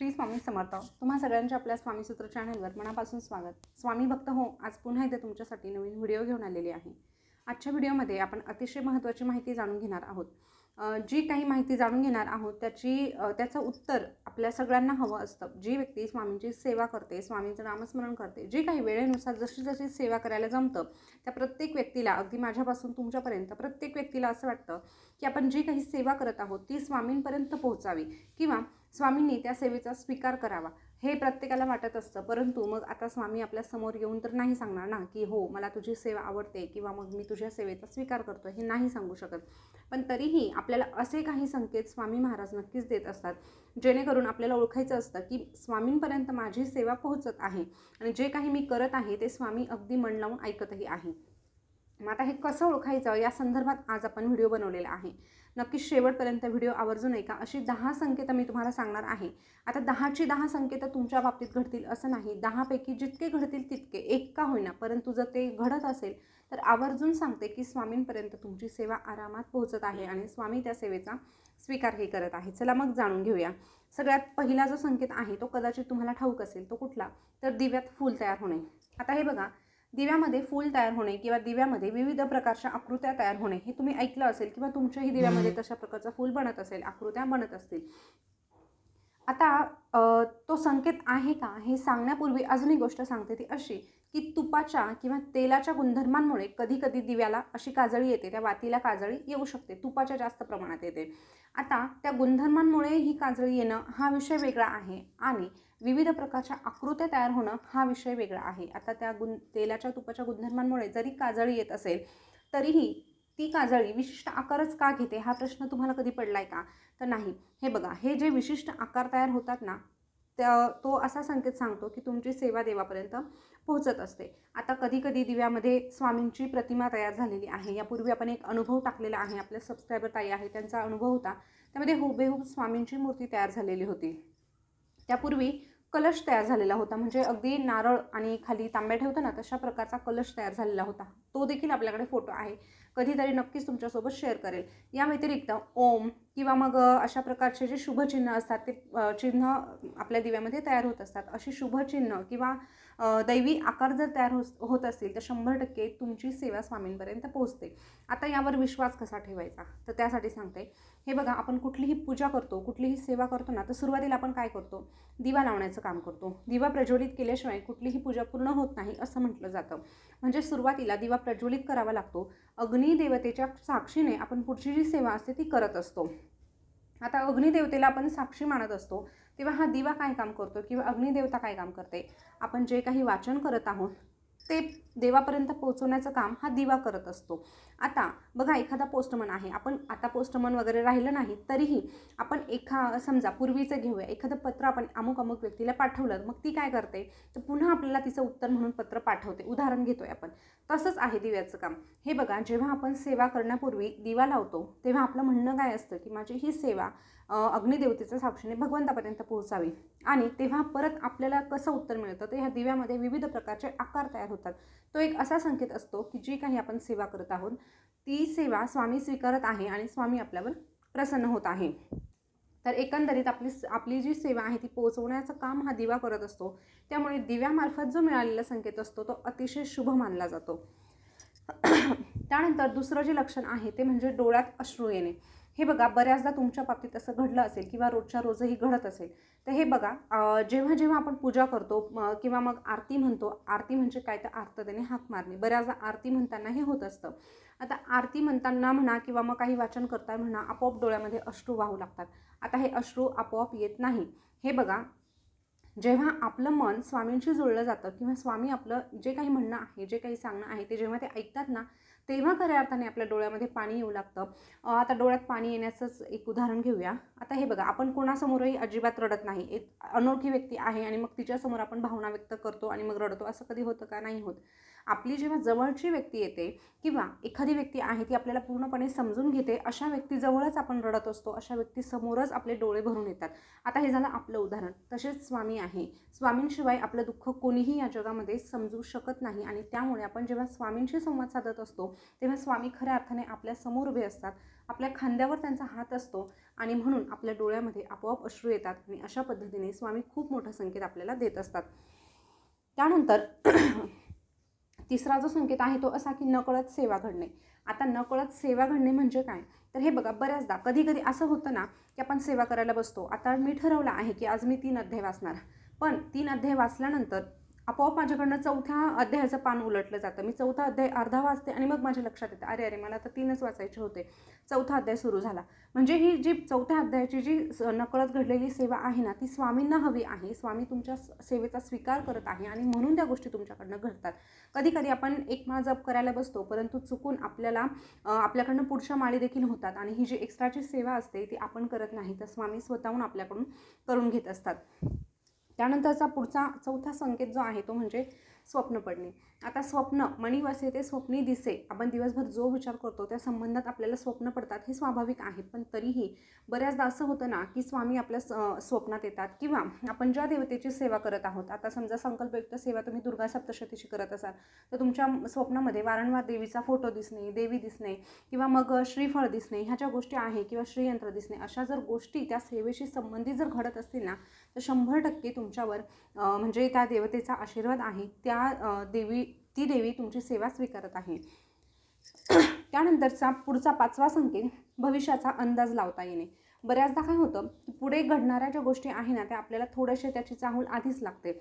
श्री स्वामी समर्थ. तुम्हा सगळ्यांच्या आपल्या स्वामीसूत्र चॅनलवर मनापासून स्वागत. स्वामी भक्त हो आज पुन्हा एकदा तुमच्यासाठी नवीन व्हिडिओ घेऊन आलेली आहे. आजच्या व्हिडिओमध्ये आपण अतिशय महत्त्वाची माहिती जाणून घेणार आहोत. जी काही माहिती जाणून घेणार आहोत त्याची त्याचं उत्तर आपल्या सगळ्यांना हवं असतं. जी व्यक्ती स्वामींची सेवा करते स्वामींचं नामस्मरण करते जी काही वेळेनुसार जशी जशी सेवा करायला जमतं त्या प्रत्येक व्यक्तीला अगदी माझ्यापासून तुमच्यापर्यंत प्रत्येक व्यक्तीला असं वाटतं की आपण जी काही सेवा करत आहोत ती स्वामींपर्यंत पोहोचावी किंवा स्वामींनी त्या सेवेचा स्वीकार करावा हे प्रत्येकाला वाटत असतं. परंतु मग आता स्वामी आपल्यासमोर येऊन तर नाही सांगणार ना की हो मला तुझी सेवा आवडते किंवा मग मी तुझ्या सेवेचा स्वीकार करतो हे नाही सांगू शकत. पण तरीही आपल्याला असे काही संकेत स्वामी महाराज नक्कीच देत असतात जेणेकरून आपल्याला ओळखायचं असतं की स्वामींपर्यंत माझी सेवा पोहोचत आहे आणि जे काही मी करत आहे ते स्वामी अगदी मन लावून ऐकतही आहे. मग आता हे कसं ओळखायचं? या संदर्भात आज आपण व्हिडिओ बनवलेला आहे. नक्कीच शेवटपर्यंत व्हिडिओ आवर्जून ऐका अशी दहा संकेतं मी तुम्हाला सांगणार आहे. आता दहाची दहा संकेतं तुमच्या बाबतीत घडतील असं नाही. दहापैकी जितके घडतील तितके एक का होईना. परंतु जर ते घडत असेल तर आवर्जून सांगते की स्वामींपर्यंत तुमची सेवा आरामात पोहोचत आहे आणि स्वामी त्या सेवेचा स्वीकारही करत आहे. चला मग जाणून घेऊया. सगळ्यात पहिला जो संकेत आहे तो कदाचित तुम्हाला ठाऊक असेल तो कुठला? तर दिव्यात फूल तयार होणे. आता हे बघा दिव्यामध्ये फूल तयार होणे किंवा दिव्यामध्ये विविध प्रकारच्या आकृत्या तयार होणे हे तुम्ही ऐकलं असेल किंवा तुमच्याही दिव्यामध्ये तशा प्रकारचं फूल बनत असेल आकृत्या बनत असतील. आता तो संकेत आहे का? हे सांगण्यापूर्वी अजून एक गोष्ट सांगते ती अशी की तुपाच्या किंवा तेलाच्या गुणधर्मांमुळे कधी कधी दिव्याला अशी काजळी येते त्या वातीला काजळी येऊ शकते तुपाच्या जास्त प्रमाणात येते. आता त्या गुणधर्मांमुळे ही काजळी येणं हा विषय वेगळा आहे आणि विविध प्रकारच्या आकृत्या तयार होणं हा विषय वेगळा आहे. आता त्या गुण तेलाच्या तुपाच्या गुणधर्मांमुळे जरी काजळी येत असेल तरीही ती काजळी विशिष्ट आकारच का घेते हा प्रश्न तुम्हाला कधी पडलाय का? तर नाही. हे बघा हे जे विशिष्ट आकार तयार होतात ना त्या तो असा संकेत सांगतो की तुमची सेवा देवापर्यंत पोहोचत असते. आता कधी कधी दिव्यामध्ये स्वामींची प्रतिमा तयार झालेली आहे. यापूर्वी आपण एक अनुभव टाकलेला आहे. आपल्या सबस्क्रायबर ताई आहे त्यांचा अनुभव होता. त्यामध्ये हुबेहूब स्वामींची मूर्ती तयार झालेली होती. त्यापूर्वी कलश तयार झालेला होता. म्हणजे अगदी नारळ आणि खाली तांब्या ठेवतो ना तशा प्रकारचा कलश तयार झालेला होता. तो देखील आपल्याकडे फोटो आहे. कधीतरी नक्कीच तुमच्यासोबत शेअर करेल. या व्यतिरिक्त ओम किंवा मग अशा प्रकारचे जे शुभचिन्ह असतात ते चिन्ह आपल्या दिव्यामध्ये तयार होत असतात. अशी शुभचिन्ह किंवा दैवी आकार जर तयार हो होत असतील तर शंभर टक्के तुमची सेवा स्वामींपर्यंत पोहोचते. आता यावर विश्वास कसा ठेवायचा? तर त्यासाठी सांगते. हे बघा आपण कुठलीही पूजा करतो कुठलीही सेवा करतो ना तर सुरुवातीला आपण काय करतो? दिवा लावण्याचं काम करतो. दिवा प्रज्वलित केल्याशिवाय कुठलीही पूजा पूर्ण होत नाही असं म्हटलं जातं. म्हणजे सुरुवातीला दिवा प्रज्वलित करावा लागतो. अग्निदेवतेच्या साक्षीने आपण पुढची जी सेवा असते ती करत असतो. आता अग्निदेवतेला आपण साक्षी मानत असतो. तेव्हा हा दिवा काय काम करतो किंवा अग्निदेवता काय काम करते आपण जे काही वाचन करत आहोत ते देवापर्यंत पोहोचवण्याचं काम हा दिवा करत असतो. आता बघा एखादा पोस्टमन आहे. आपण आता पोस्टमन वगैरे राहिलं नाही तरीही आपण एखा समजा पूर्वीचं घेऊया. एखादं पत्र आपण अमुक अमुक व्यक्तीला पाठवलं मग ती काय करते? तर पुन्हा आपल्याला तिचं उत्तर म्हणून पत्र पाठवते. उदाहरण घेतोय आपण. तसंच आहे दिव्याचं काम. हे बघा जेव्हा आपण सेवा करण्यापूर्वी दिवा लावतो तेव्हा आपलं म्हणणं काय असतं? की माझी ही सेवा अग्निदेवतेच्या साक्षीने भगवंतापर्यंत पोहोचावी. आणि तेव्हा परत आपल्याला कसं उत्तर मिळतं? तर ह्या दिव्यामध्ये विविध प्रकारचे आकार तयार होतात. तो एक असा संकेत असतो की जी काही आपण सेवा करत आहोत ती सेवा स्वामी स्वीकारत आहे आणि स्वामी आपल्यावर प्रसन्न होत आहे. तर एकंदरीत आपली आपली जी सेवा आहे ती पोहोचवण्याचं काम हा दिवा करत असतो. त्यामुळे दिव्यामार्फत जो मिळालेला संकेत असतो तो अतिशय शुभ मानला जातो. त्यानंतर दुसरं जे लक्षण आहे ते म्हणजे डोळ्यात अश्रू येणे. हे बघा बऱ्याचदा तुमच्या बाबतीत असं घडलं असेल किंवा रोजच्या रोजही घडत असेल. तर हे बघा जेव्हा जेव्हा आपण पूजा करतो किंवा मग आरती म्हणतो आरती म्हणजे काय? तर आर्ततेने हाक मारणे. बऱ्याचदा आरती म्हणताना हे होत असतं. आता आरती म्हणताना म्हणा किंवा मग काही वाचन करता म्हणा आपोआप डोळ्यामध्ये अश्रू वाहू लागतात. आता हे अश्रू आपोआप येत नाही. हे बघा जेव्हा आपलं मन स्वामींशी जुळलं जातं किंवा स्वामी आपलं जे काही म्हणणं आहे जे काही सांगणं आहे ते जेव्हा ते ऐकतात ना तेव्हा खऱ्या अर्थाने आपल्या डोळ्यामध्ये पाणी येऊ लागतं. आता डोळ्यात पाणी येण्याचंच एक उदाहरण घेऊया. आता हे बघा आपण कोणासमोरही अजिबात रडत नाही. एक अनोळखी व्यक्ती आहे आणि मग तिच्यासमोर आपण भावना व्यक्त करतो आणि मग रडतो. असं कधी होतं का? नाही होत. आपली जेव्हा जवळची व्यक्ती येते किंवा एखादी व्यक्ती आहे ती आपल्याला पूर्णपणे समजून घेते अशा व्यक्तीजवळच आपण रडत असतो अशा व्यक्तीसमोरच आपले डोळे भरून येतात. आता हे झालं आपलं उदाहरण. तसेच स्वामी आहे. स्वामींशिवाय आपलं दुःख कोणीही या जगामध्ये समजू शकत नाही आणि त्यामुळे आपण जेव्हा स्वामींशी संवाद साधत असतो तेव्हा स्वामी खऱ्या अर्थाने आपल्यासमोर उभे असतात. आपल्या खांद्यावर त्यांचा हात असतो आणि म्हणून आपल्या डोळ्यामध्ये आपोआप अश्रू येतात आणि अशा पद्धतीने स्वामी खूप मोठा संकेत आपल्याला देत असतात. त्यानंतर तिसरा जो संकेत आहे तो असा की नकळत सेवा घडणे. आता नकळत सेवा घडणे म्हणजे काय? तर हे बघा बऱ्याचदा कधी कधी असं होतं ना की आपण सेवा करायला बसतो. आता मी ठरवलं आहे की आज मी तीन अध्याय वाचणार. पण तीन अध्याय वाचल्यानंतर आपोआप माझ्याकडनं चौथ्या अध्यायाचं पान उलटलं जातं. मी चौथा अध्याय अर्धा वाचते आणि मग माझ्या लक्षात येतं अरे अरे मला तर तीनच वाचायचे होते. चौथा अध्याय सुरू झाला. म्हणजे ही जी चौथ्या अध्यायाची जी स- नकळत घडलेली सेवा आहे ना ती स्वामींना हवी आहे. स्वामी तुमच्या सेवेचा स्वीकार करत आहे आणि म्हणून त्या गोष्टी तुमच्याकडनं घडतात. कधी कधी आपण एक माळ जप करायला बसतो परंतु चुकून आपल्याला आपल्याकडनं पुढच्या माळी देखील होतात आणि ही जी एक्स्ट्राची सेवा असते ती आपण करत नाही तर स्वामी स्वतःहून आपल्याकडून करून घेत असतात. त्यानंतरचा पुढचा चौथा संकेत जो आहे तो म्हणजे स्वप्न पडणे. आता स्वप्न मणी वसे ते स्वप्नी दिसे. आपण दिवसभर जो विचार करतो त्या संबंधात आपल्याला स्वप्न पडतात हे स्वाभाविक आहे. पण तरीही बऱ्याचदा असं होतं ना की स्वामी आपल्या स- स्वप्नात येतात किंवा आपण ज्या देवतेची सेवा करत आहोत आता समजा संकल्पयुक्त सेवा तुम्ही दुर्गा सप्तशतीची करत असाल तर तुमच्या स्वप्नामध्ये वारंवार देवीचा फोटो दिसणे देवी दिसणे किंवा मग श्रीफळ दिसणे ह्या ज्या गोष्टी आहे किंवा श्रीयंत्र दिसणे अशा जर गोष्टी त्या सेवेशी संबंधित जर घडत असतील ना तर शंभर टक्के तुमच्यावर म्हणजे त्या देवतेचा आशीर्वाद आहे. त्या त्या देवी ती देवी तुमची सेवा स्वीकारत आहे. त्यानंतरचा पुढचा पाचवा संकेत भविष्याचा अंदाज लावता येणे. बऱ्याचदा काय होतं की पुढे घडणाऱ्या ज्या गोष्टी आहे ना त्या आपल्याला थोडेसे त्याची चाहूल आधीच लागते.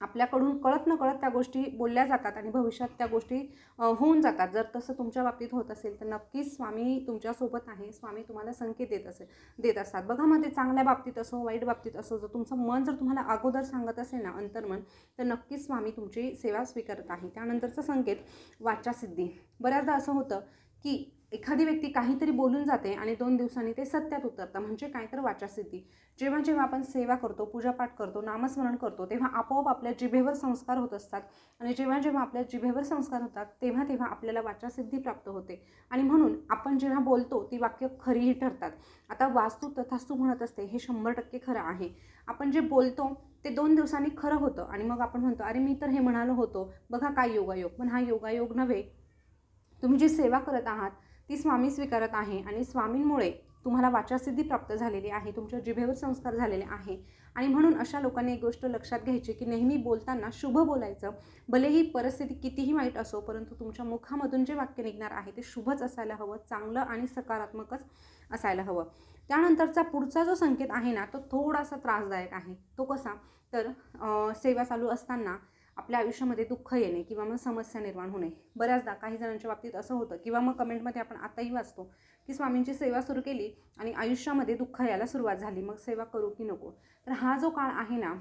आपल्याकडून कळत न कळत त्या गोष्टी बोलल्या जातात आणि भविष्यात त्या गोष्टी होऊन जातात. जर तसं तुमच्या बाबतीत होत असेल तर नक्कीच स्वामी तुमच्यासोबत आहे. स्वामी तुम्हाला संकेत देत असेल देत असतात. बघा मग ते चांगल्या बाबतीत असो वाईट बाबतीत असो जर तुमचं मन जर तुम्हाला अगोदर सांगत असेल ना अंतर्मन तर नक्कीच स्वामी तुमची सेवा स्वीकारत आहे. त्यानंतरचा संकेत वाचासिद्धी बऱ्याचदा असं होतं की एखादी व्यक्ती काहीतरी बोलून जाते आणि दोन दिवसांनी ते सत्यात उतरतं. म्हणजे काय तर वाचासिद्धी. जेव्हा जेव्हा आपण सेवा करतो पूजापाठ करतो नामस्मरण करतो तेव्हा आपोआप आपल्या जिभेवर संस्कार होत असतात. आणि जेव्हा जेव्हा आपल्या जिभेवर संस्कार होतात तेव्हा तेव्हा आपल्याला वाचासिद्धी प्राप्त होते. आणि म्हणून आपण जेव्हा बोलतो ती वाक्य खरीही ठरतात. आता वास्तू तथास्तू म्हणत असते हे शंभर टक्के खरं आहे. आपण जे बोलतो ते दोन दिवसांनी खरं होतं. आणि मग आपण म्हणतो अरे मी तर हे म्हणालो होतो. बघा काय योगायोग. पण हा योगायोग नव्हे. तुम्ही जी सेवा करत आहात ती स्वामी स्वीकारत आहे आणि स्वामींमुळे तुम्हाला वाचासिद्धी प्राप्त झालेली आहे तुमच्या जिभेवर संस्कार झालेले आहे. आणि म्हणून अशा लोकांनी एक गोष्ट लक्षात घ्यायची की नेहमी बोलताना शुभ बोलायचं भलेही परिस्थिती कितीही वाईट असो परंतु तुमच्या मुखामधून जे वाक्य निघणार आहे ते शुभच असायला हवं चांगलं आणि सकारात्मकच असायला हवं. त्यानंतरचा पुढचा जो संकेत आहे ना तो थोडासा त्रासदायक आहे. तो कसा? तर सेवा चालू असताना आपल्या आयुष्यामध्ये दुःख येणे किंवा मग समस्या निर्माण होणे. बऱ्याचदा काही जणांच्या बाबतीत असं होतं किंवा मग कमेंटमध्ये आपण आताही वाचतो की स्वामींची सेवा सुरू केली आणि आयुष्यामध्ये दुःख यायला सुरुवात झाली. मग सेवा करू की नको? तर हा जो काळ आहे ना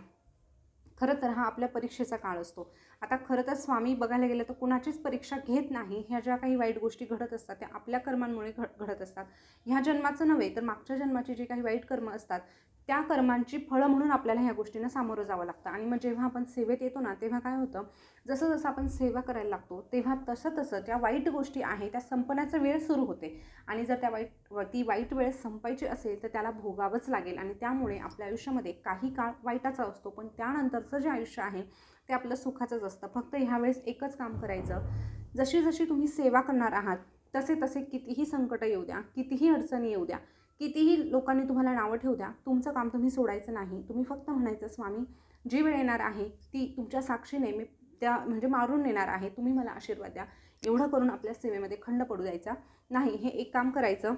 खरं तर हा आपल्या परीक्षेचा काळ असतो. आता खरं तर स्वामी बघायला गेलं तर कुणाचीच परीक्षा घेत नाही. ह्या ज्या काही वाईट गोष्टी घडत असतात त्या आपल्या कर्मांमुळे घड घडत असतात. ह्या जन्माचं नव्हे तर मागच्या जन्माचे जे काही वाईट कर्म असतात त्या कर्मांची फळं म्हणून आपल्याला ह्या गोष्टींना सामोरं जावं लागतं. आणि मग जेव्हा आपण सेवेत येतो ना तेव्हा काय होतं? जसं जसं आपण सेवा करायला लागतो तेव्हा तसं तसं त्या वाईट गोष्टी आहे त्या संपण्याचा वेळ सुरू होते. आणि जर त्या वाईट ती वाईट वेळ संपायची असेल तर त्याला भोगावंच लागेल. आणि त्यामुळे आपल्या आयुष्यामध्ये काही काळ वाईटाचा असतो पण त्यानंतरचं जे आयुष्य आहे ते आपलं सुखाचंच असतं. फक्त ह्यावेळेस एकच काम करायचं. जशी जशी तुम्ही सेवा करणार आहात तसे तसे कितीही संकटं येऊ द्या कितीही अडचणी येऊ द्या कितीही लोकांनी तुम्हाला नावं ठेवू द्या तुमचं काम तुम्ही सोडायचं नाही. तुम्ही फक्त म्हणायचं स्वामी जी वेळ येणार आहे ती तुमच्या साक्षीने मी त्या म्हणजे मारून नेणार आहे. तुम्ही मला आशीर्वाद द्या. एवढं करून आपल्या सेवेमध्ये खंड पडू द्यायचा नाही. हे एक काम करायचं.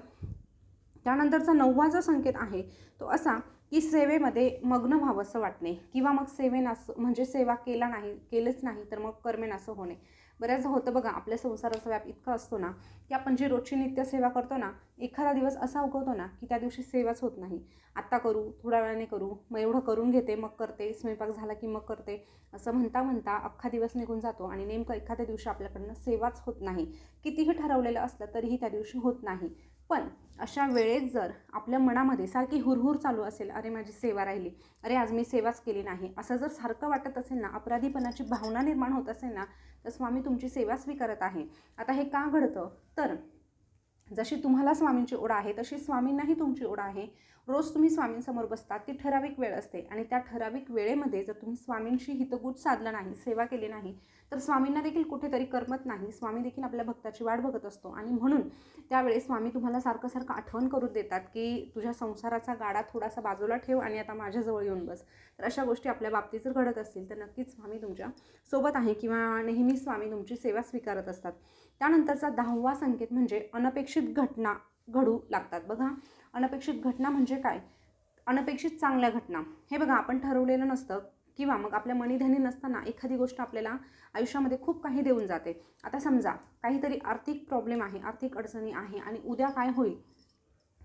त्यानंतरचा नववा जो संकेत आहे तो असा की सेवेमध्ये मग्न व्हावंसं वाटणे. किंवा मग सेवेनास म्हणजे सेवा केला नाही केलंच नाही तर मग कर्मेनासं होणे. बऱ्याचदा होतं बघा आपल्या संसाराचा व्याप इतका असतो ना की आपण जी रोजची नित्य सेवा करतो ना एखादा दिवस असा उगवतो ना की त्या दिवशी सेवाच होत नाही. आत्ता करू थोड्या वेळाने करू मग एवढं करून घेते मग करते स्वयंपाक झाला की मग करते असं म्हणता म्हणता अख्खा दिवस निघून जातो आणि नेमकं एखाद्या दिवशी आपल्याकडनं सेवाच होत नाही. कितीही ठरवलेलं असलं तरीही त्या दिवशी होत नाही. पण अशा वेळेत जर आपल्या मनामध्ये सारखी हुरहुर चालू असेल अरे माझी सेवा राहिली. अरे आज मी सेवाच केली नाही. असं जर सारखं वाटत असेल ना अपराधीपणाची भावना निर्माण होत असेल ना तर स्वामी तुमची सेवा स्वीकारत आहे. आता हे का घडतं? तर जशी तुम्हाला स्वामींची ओढ आहे तशी स्वामींनाही तुमची ओढ आहे. रोज तुम्ही स्वामींसमोर बसता ती ठराविक वेळ असते. आणि त्या ठराविक वेळेमध्ये जर तुम्ही स्वामींशी हितगुज साधलं नाही सेवा केली नाही तर स्वामींना देखील कुठेतरी करमत नाही. स्वामी देखील आपल्या भक्ताची वाट बघत असतो. आणि म्हणून त्यावेळेस स्वामी तुम्हाला सारखं सारखं आठवण करून देतात की तुझ्या संसाराचा गाडा थोडासा बाजूला ठेव आणि आता माझ्याजवळ येऊन बस. तर अशा गोष्टी आपल्या बाबतीत जर घडत असतील तर नक्कीच स्वामी तुमच्यासोबत आहे किंवा नेहमी स्वामी तुमची सेवा स्वीकारत असतात. त्यानंतरचा दहावा संकेत म्हणजे अनपेक्षित घटना घडू लागतात. बघा अनपेक्षित घटना म्हणजे काय? अनपेक्षित चांगल्या घटना. हे बघा आपण ठरवलेलं नसतं किंवा मग आपल्या मनीधनी नसताना एखादी गोष्ट आपल्याला आयुष्यामध्ये खूप काही देऊन जाते. आता समजा काहीतरी आर्थिक प्रॉब्लेम आहे आर्थिक अडचणी आहे आणि उद्या काय होईल?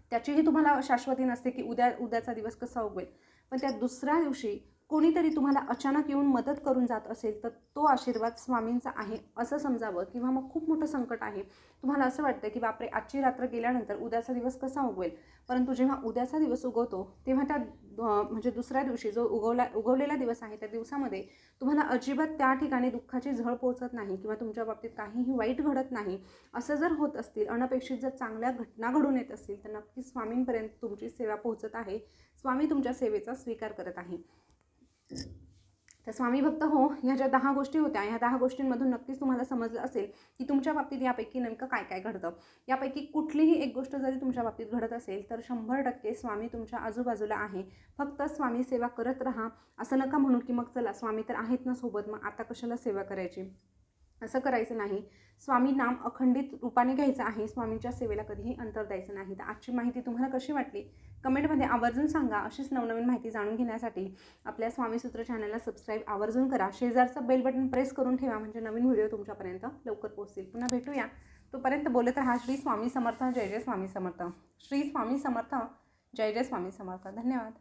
त्याचीही तुम्हाला शाश्वती नसते की उद्या उद्याचा दिवस कसा उगवेल. पण त्या दुसऱ्या दिवशी कोणीतरी तुम्हाला अचानक येऊन मदत करून जात असेल तर तो आशीर्वाद स्वामींचा आहे असं समजावं किंवा मग खूप मोठं संकट आहे. तुम्हाला असं वाटतं की बापरे आजची रात्र गेल्यानंतर उद्याचा दिवस कसा उगवेल? परंतु जेव्हा उद्याचा दिवस उगवतो तेव्हा त्या म्हणजे दुसऱ्या दिवशी जो उगवला उगवलेला दिवस आहे त्या दिवसामध्ये तुम्हाला अजिबात त्या ठिकाणी दुःखाची झळ पोहोचत नाही किंवा तुमच्या बाबतीत काहीही वाईट घडत नाही. असं जर होत असतील अनपेक्षित जर चांगल्या घटना घडून येत असतील तर नक्की स्वामींपर्यंत तुमची सेवा पोहोचत आहे. स्वामी तुमच्या सेवेचा स्वीकार करत आहे. तर स्वामी भक्त हो ह्या ज्या दहा गोष्टी होत्या ह्या दहा गोष्टींमधून नक्कीच तुम्हाला समजलं असेल की तुमच्या बाबतीत यापैकी नेमकं काय काय घडतं. यापैकी कुठलीही एक गोष्ट जरी तुमच्या बाबतीत घडत असेल तर शंभर टक्के स्वामी तुमच्या आजूबाजूला आहे. फक्त स्वामी सेवा करत राहा असं नका म्हणू की मग चला स्वामी तर आहेत ना सोबत मग आता कशाला सेवा करायची? असं करायचं नाही. स्वामी नाम अखंडित रूपाने घ्यायचं आहे. स्वामींच्या सेवेला कधीही अंतर द्यायचं नाही. तर आजची माहिती तुम्हाला कशी वाटली? कमेंटमध्ये आवर्जून सांगा. अशीच नवनवीन माहिती जाणून घेण्यासाठी आपल्या स्वामीसूत्र चॅनलला सबस्क्राईब आवर्जून करा. शेजारचं बेल बटन प्रेस करून ठेवा. म्हणजे नवीन व्हिडिओ तुमच्यापर्यंत लवकर पोहोचतील. पुन्हा भेटूया. तोपर्यंत बोलत राहा. श्री स्वामी समर्थ. जय जय स्वामी समर्थ. श्री स्वामी समर्थ. जय जय स्वामी समर्थ. धन्यवाद.